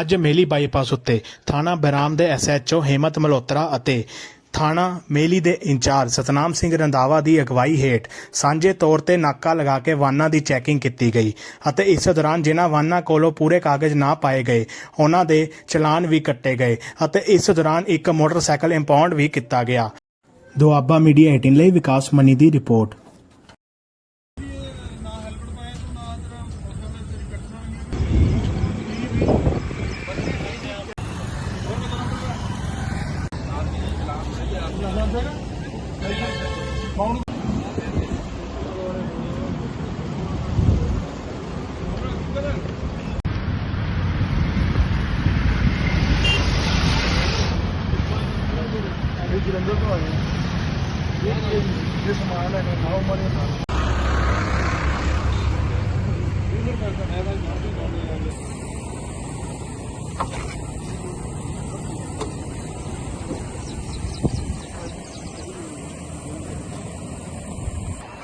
ਅੱਜ ਮੇਲੀ ਬਾਈਪਾਸ ਉੱਤੇ ਥਾਣਾ ਬਹਿਰਾਮ ਦੇ ਐਸਐਚਓ ਹੇਮਤ ਮਲਹੋਤਰਾ ਅਤੇ ਥਾਣਾ ਮੇਲੀ ਦੇ ਇੰਚਾਰਜ ਸਤਨਾਮ ਸਿੰਘ ਰੰਧਾਵਾ ਦੀ ਅਗਵਾਈ ਹੇਠ ਸਾਂਝੇ ਤੌਰ ਤੇ ਨਾਕਾ ਲਗਾ ਕੇ ਵਾਹਨਾਂ ਦੀ ਚੈਕਿੰਗ ਕੀਤੀ ਗਈ ਅਤੇ ਇਸ ਦੌਰਾਨ ਜਿਨ੍ਹਾਂ ਵਾਹਨਾਂ ਕੋਲੋਂ ਪੂਰੇ ਕਾਗਜ਼ ਨਾ ਪਾਏ ਗਏ, ਉਹਨਾਂ ਦੇ ਚਲਾਨ ਵੀ ਕੱਟੇ ਗਏ ਅਤੇ ਇਸ ਦੌਰਾਨ ਇੱਕ ਮੋਟਰਸਾਈਕਲ ਇੰਪਾਊਂਡ ਵੀ ਕੀਤਾ ਗਿਆ। ਦੁਆਬਾ ਮੀਡੀਆ 18 ਲਈ ਵਿਕਾਸ ਮਨੀ ਦੀ ਰਿਪੋਰਟ। ਇਹ ਜਲੰਧਰ ਤੋਂ ਆਏ ਹਾਂ। ਇਹ ਇਹ- ਇਹ ਸਮਾਨ ਹੈ ਨਾ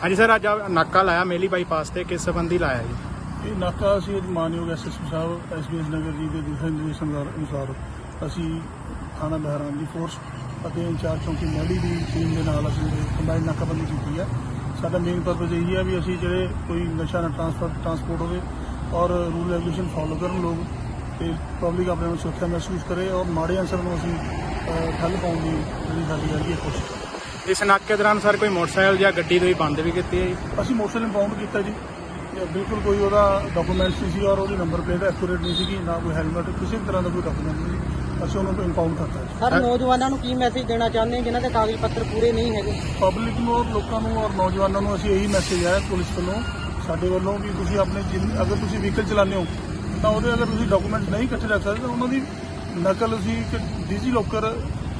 ਹਾਂਜੀ ਸਰ, ਅੱਜ ਨਾਕਾ ਲਾਇਆ, ਮੇਲੀ ਬਾਈਪਾਸ ਤੇ, ਕਿਸ ਸੰਬੰਧੀ ਲਾਇਆ ਜੀ? ਇਹ ਨਾਕਾ ਅਸੀਂ ਅੱਜ ਮਾਨਯੋਗ ਐਸਐਸਪੀ ਸਾਹਿਬ ਐਸਬੀਐਸ ਨਗਰ ਜੀ ਦੇ ਦਿਸ਼ਾ ਨਿਰਦੇਸ਼ਾਂ ਦੇ ਅਨੁਸਾਰ ਅਸੀਂ ਥਾਣਾ ਬਹਿਰਾਮ ਦੀ ਫੋਰਸ ਅਤੇ ਇੰਚਾਰਜ ਚੌਂਕੀ ਮਹਿਲੀ ਦੀ ਟੀਮ ਦੇ ਨਾਲ ਅਸੀਂ ਕੰਬਾਈਨ ਨਾਕਾਬੰਦੀ ਕੀਤੀ ਹੈ। ਸਾਡਾ ਮੇਨ ਪਰਪਸ ਇਹੀ ਹੈ ਵੀ ਅਸੀਂ ਜਿਹੜੇ ਕੋਈ ਨਸ਼ਾ ਨਾ ਟਰਾਂਸਫਰ ਟਰਾਂਸਪੋਰਟ ਹੋਵੇ ਔਰ ਰੂਲ ਰੈਗੂਲੇਸ਼ਨ ਫਾਲੋ ਕਰਨ ਲੋਕ ਤੇ ਪਬਲਿਕ ਆਪਣੇ ਨੂੰ ਸੁਰੱਖਿਆ ਮਹਿਸੂਸ ਕਰੇ ਔਰ ਮਾੜੇ ਅਨਸਰ ਨੂੰ ਅਸੀਂ ਠੱਲ ਪਾਉਣ ਦੀ ਜਿਹੜੀ ਸਾਡੀ ਹੈਗੀ ਹੈ ਕੋਸ਼ਿਸ਼। ਇਸ ਨਾਕੇ ਦੌਰਾਨ ਸਰ ਕੋਈ ਮੋਟਰਸਾਈਕਲ ਜਾਂ ਗੱਡੀ ਤੋਂ ਹੀ ਬੰਦ ਵੀ ਕੀਤੀ ਹੈ ਜੀ? ਅਸੀਂ ਮੋਟਰਸਾਈਕਲ ਇੰਪਾਊਂਡ ਕੀਤਾ ਜੀ। ਬਿਲਕੁਲ ਕੋਈ ਉਹਦਾ ਡਾਕੂਮੈਂਟਸ ਨਹੀਂ ਸੀ ਔਰ ਉਹਦੀ ਨੰਬਰ ਪਲੇਟ ਐਕੂਰੇਟ ਨਹੀਂ ਸੀਗੀ ਨਾ ਕੋਈ ਹੈਲਮਟ ਕਿਸੇ ਵੀ ਤਰ੍ਹਾਂ ਦਾ ਕੋਈ ਡਾਕੂਮੈਂਟ ਨਹੀਂ ਸੀ। ਅਸੀਂ ਉਹਨੂੰ ਇੰਪਾਊਂਡ ਕਰਤਾ ਜੀ। ਸਰ ਨੌਜਵਾਨਾਂ ਨੂੰ ਕੀ ਮੈਸੇਜ ਦੇਣਾ ਚਾਹੁੰਦੇ ਹੋ? ਜਿਨ੍ਹਾਂ ਦੇ ਕਾਗਜ਼ ਪੱਤਰ ਪੂਰੇ ਨਹੀਂ ਹੈਗੇ? ਪਬਲਿਕ ਨੂੰ ਔਰ ਲੋਕਾਂ ਨੂੰ ਔਰ ਨੌਜਵਾਨਾਂ ਨੂੰ ਅਸੀਂ ਇਹੀ ਮੈਸੇਜ ਹੈ ਪੁਲਿਸ ਵੱਲੋਂ ਸਾਡੇ ਵੱਲੋਂ ਵੀ ਤੁਸੀਂ ਆਪਣੇ ਜਿੰਨ- ਅਗਰ ਤੁਸੀਂ ਵਹੀਕਲ ਚਲਾਉਂਦੇ ਹੋ ਤਾਂ ਉਹਦੇ ਅਗਰ ਤੁਸੀਂ ਡਾਕੂਮੈਂਟ ਨਹੀਂ ਇਕੱਠੇ ਰੱਖ ਸਕਦੇ ਤਾਂ ਉਹਨਾਂ ਦੀ ਨਕਲ ਅਸੀਂ ਇੱਕ ਡਿਜੀ ਲੋਕਰ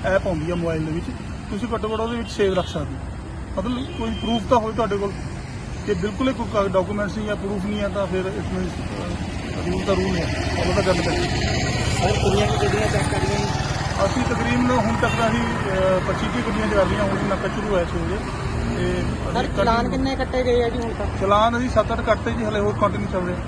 ਐਪ ਆਉਂਦੀ ਹੈ ਮੋਬਾਈਲ ਦੇ ਵਿੱਚ ਤੁਸੀਂ ਘੱਟੋ ਘੱਟ ਉਹਦੇ ਵਿੱਚ ਸੇਵ ਰੱਖ ਸਕਦੇ ਹੋ। ਮਤਲਬ ਕੋਈ ਪ੍ਰੂਫ ਤਾਂ ਹੋਵੇ ਤੁਹਾਡੇ ਕੋਲ। ਕਿ ਬਿਲਕੁਲ ਹੀ ਕੋਈ ਡਾਕੂਮੈਂਟਸ ਨਹੀਂ ਜਾਂ ਪ੍ਰੂਫ ਨਹੀਂ ਹੈ ਤਾਂ ਫਿਰ ਇਟ ਮੀਨਸ ਰੂਲ ਤਾਂ ਰੂਲ ਹੈ। ਉਹ ਤਾਂ ਗੱਲ ਕਰੀਏ ਸਰ ਕੁੜੀਆਂ ਦੀ ਗੱਡੀਆਂ ਚੈੱਕ ਕਰੀਆਂ ਅਸੀਂ ਤਕਰੀਬਨ ਹੁਣ ਤੱਕ ਤਾਂ ਅਸੀਂ 25 ਤੀਹ ਗੱਡੀਆਂ ਚਲਾ ਰਹੀਆਂ ਹੁਣ ਨੱਕਾ ਸ਼ੁਰੂ ਹੋਇਆ ਸੀ ਤੇ ਸਰ ਚਲਾਨ ਕਿੰਨੇ ਕੱਟੇ ਗਏ ਆ ਜੀ ਹੁਣ ਤੱਕ? ਚਲਾਨ ਅਸੀਂ 7-8 ਕੱਟਤੇ ਜੀ ਹਲੇ ਹੋਰ ਕੰਟੀਨਿਊ ਚੱਲ ਰਿਹਾ।